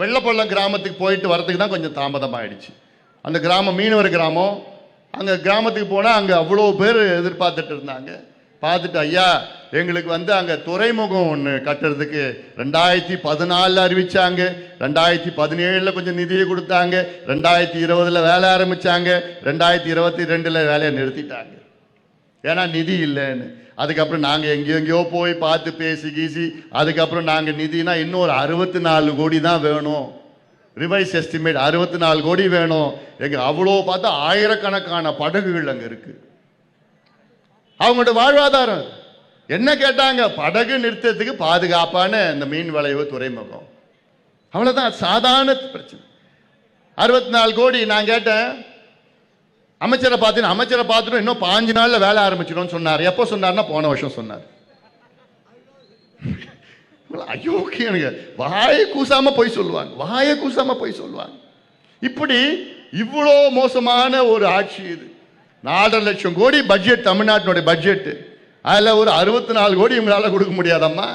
வெள்ளப்பள்ளம் கிராமத்துக்கு போயிட்டு வரதுக்கு தான் கொஞ்சம் தாமதமாயிடுச்சு. அந்த கிராமம் மீனவர் கிராமம். அங்கே கிராமத்துக்கு போனால் அங்கே அவ்வளோ பேர் எதிர்பார்த்துட்டு இருந்தாங்க. பார்த்துட்டு ஐயா எங்களுக்கு வந்து அங்கே துறைமுகம் ஒன்று கட்டுறதுக்கு ரெண்டாயிரத்தி பதினாலில் அறிவிச்சாங்க. ரெண்டாயிரத்தி பதினேழில் கொஞ்சம் நிதியை கொடுத்தாங்க. ரெண்டாயிரத்தி இருபதில் வேலை ஆரம்பித்தாங்க ரெண்டாயிரத்தி இருபத்தி ரெண்டில் வேலையை நிறுத்திட்டாங்க. ஏன்னா நிதி இல்லைன்னு. அதுக்கப்புறம் நாங்கள் எங்கேயோ எங்கேயோ போய் பார்த்து பேசி கீசி. அதுக்கப்புறம் நாங்கள் நிதினா இன்னும் ஒரு அறுபத்தி நாலு கோடி தான் வேணும். ரிவைஸ் எஸ்டிமேட் அறுபத்தி நாலு கோடி வேணும். எங்கள் அவ்வளோ பார்த்தா ஆயிரக்கணக்கான படகுகள் அங்கே இருக்குது அவங்களோட வாழ்வாதாரம். என்ன கேட்டாங்க? படகு நிறுத்தத்துக்கு பாதுகாப்பான இந்த மீன் வளைவு துறைமுகம். அவ்வளோதான் சாதாரண பிரச்சனை. அறுபத்தி நாலு கோடி நான் கேட்டேன். அமைச்சரை பார்த்து அமைச்சரை பார்த்துட்டு இன்னும் பாஞ்சு நாளில் வேலை ஆரம்பிச்சிடும்னு சொன்னார். எப்போ சொன்னார்னா போன வருஷம் சொன்னார். ஐயோ எனக்கு. வாயை கூசாம போய் சொல்லுவாங்க. வாயை கூசாம போய் சொல்லுவாங்க. இப்படி இவ்வளோ மோசமான ஒரு ஆட்சி இது. நாலரை லட்சம் கோடி பட்ஜெட் தமிழ்நாட்டினுடைய பட்ஜெட் அதில் ஒரு அறுபத்தி நாலு கோடி இவங்களால கொடுக்க முடியாதம்மா.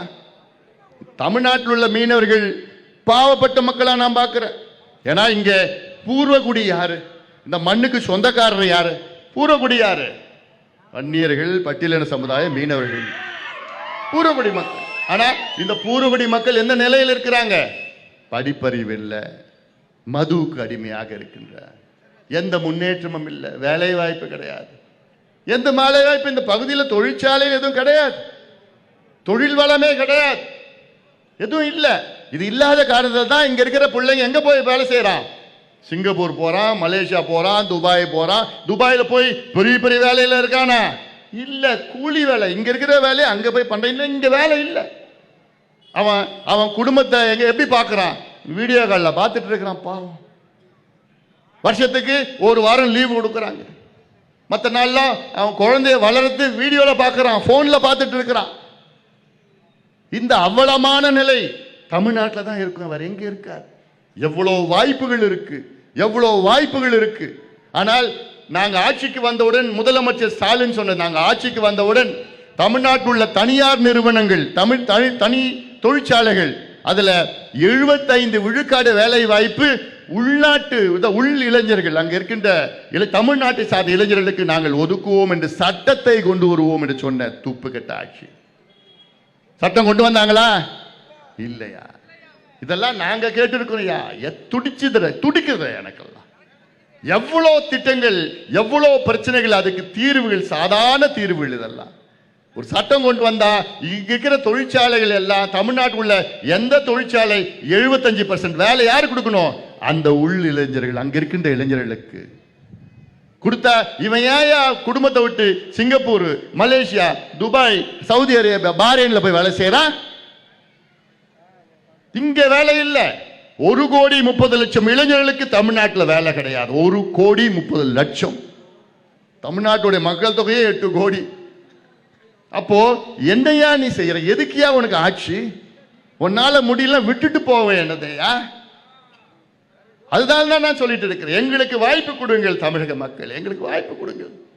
தமிழ்நாட்டில் உள்ள மீனவர்கள் பாவப்பட்ட மக்களாக நான் பார்க்குறேன். ஏன்னா இங்கே பூர்வகுடி யாரு? இந்த மண்ணுக்கு சொந்தக்காரர் யாரு? பூர்வகுடி யாரு? வன்னியர்கள் பட்டியலின சமுதாய மீனவர்கள். பூர்வகுடி மக்கள். ஆனா இந்த பூர்வகுடி மக்கள் எந்த நிலையில் இருக்கிறாங்க? படிப்பறிவு இல்லை. மதுவுக்கு அடிமையாக இருக்கின்ற எந்த முன்னேற்றமும் இல்லை. வேலை வாய்ப்பு கிடையாது. எந்த வேலை வாய்ப்பு இந்த பகுதியில் தொழிற்சாலையில் எதுவும் கிடையாது. தொழில் வளமே கிடையாது. எதுவும் இல்லை. இது இல்லாத காரணத்தில் தான் இங்க இருக்கிற பிள்ளைங்க எங்க போய் வேலை செய்யறான்? சிங்கப்பூர் போகிறான் மலேசியா போகிறான் துபாய் போகிறான் துபாயில் போய் பெரிய பெரிய வேலையில் இருக்கானா? இல்லை கூலி வேலை. இங்கே இருக்கிற வேலையை அங்கே போய் பண்ணுறேன் இங்கே வேலை இல்லை. அவன் அவன் குடும்பத்தை எங்கே எப்படி பார்க்குறான்? வீடியோ காலில் பார்த்துட்டு இருக்கிறான் பாவம். வருஷத்துக்கு ஒரு வாரம் லீவு கொடுக்குறாங்க. மற்ற நாள்லாம் அவன் குழந்தைய வளர்த்து வீடியோவில் பார்க்குறான் ஃபோனில் பார்த்துட்டு இருக்கிறான். இந்த அவலமான நிலை தமிழ்நாட்டில் தான் இருக்கும். அவர் எங்கே இருக்கார்? எவ்வளோ வாய்ப்புகள் இருக்குது எவ்வளோ வாய்ப்புகள் இருக்கு. ஆனால் நாங்கள் ஆட்சிக்கு வந்தவுடன் முதலமைச்சர் ஸ்டாலின் சொன்னது நாங்கள் ஆட்சிக்கு வந்தவுடன் தமிழ்நாட்டில் உள்ள தனியார் நிறுவனங்கள் தமிழ் தனி தனி தொழிற்சாலைகள் அதில் எழுபத்தைந்து விழுக்காடு வேலை வாய்ப்பு உள்நாட்டு இத- உள் இளைஞர்கள் அங்கே இருக்கின்ற தமிழ்நாட்டை சார்ந்த இளைஞர்களுக்கு நாங்கள் ஒதுக்குவோம் என்று சட்டத்தை கொண்டு வருவோம் என்று சொன்ன துப்பு கட்ட ஆட்சி. சட்டம் கொண்டு வந்தாங்களா? இல்லையா? இதெல்லாம் நாங்க கேட்டிருக்கிறோம்யா எ- துடிச்சுதுற துடிக்குது எனக்கெல்லாம். எவ்வளோ திட்டங்கள் எவ்வளோ பிரச்சனைகள் அதுக்கு தீர்வுகள் சாதாரண தீர்வுகள் இதெல்லாம். ஒரு சட்டம் கொண்டு வந்தா இங்க இருக்கிற தொழிற்சாலைகள் எல்லாம் தமிழ்நாட்டில் உள்ள எந்த தொழிற்சாலை 75% பர்சன்ட் வேலை யாரு கொடுக்கணும்? அந்த உள் இளைஞர்கள் அங்க இருக்கின்ற இளைஞர்களுக்கு. கொடுத்தா இவன் ஏன் குடும்பத்தை விட்டு Singapore Malaysia Dubai Saudi Arabia பாரேன்ல போய் வேலை செய்யறான் இங்கே வேலை இல்லை. ஒரு கோடி முப்பது லட்சம் இளைஞர்களுக்கு தமிழ்நாட்டில் வேலை கிடையாது. ஒரு கோடி முப்பது லட்சம். தமிழ்நாட்டுடைய மக்கள் தொகையே எட்டு கோடி. அப்போ என்னையா நீ செய்யற? எதுக்கியா உனக்கு ஆட்சி? உன்னால முடியல விட்டுட்டு போக என்னதையா? அதுதான் தான் நான் சொல்லிட்டு இருக்கிறேன். எங்களுக்கு வாய்ப்பு கொடுங்கள் தமிழக மக்கள். எங்களுக்கு வாய்ப்பு கொடுங்கள்.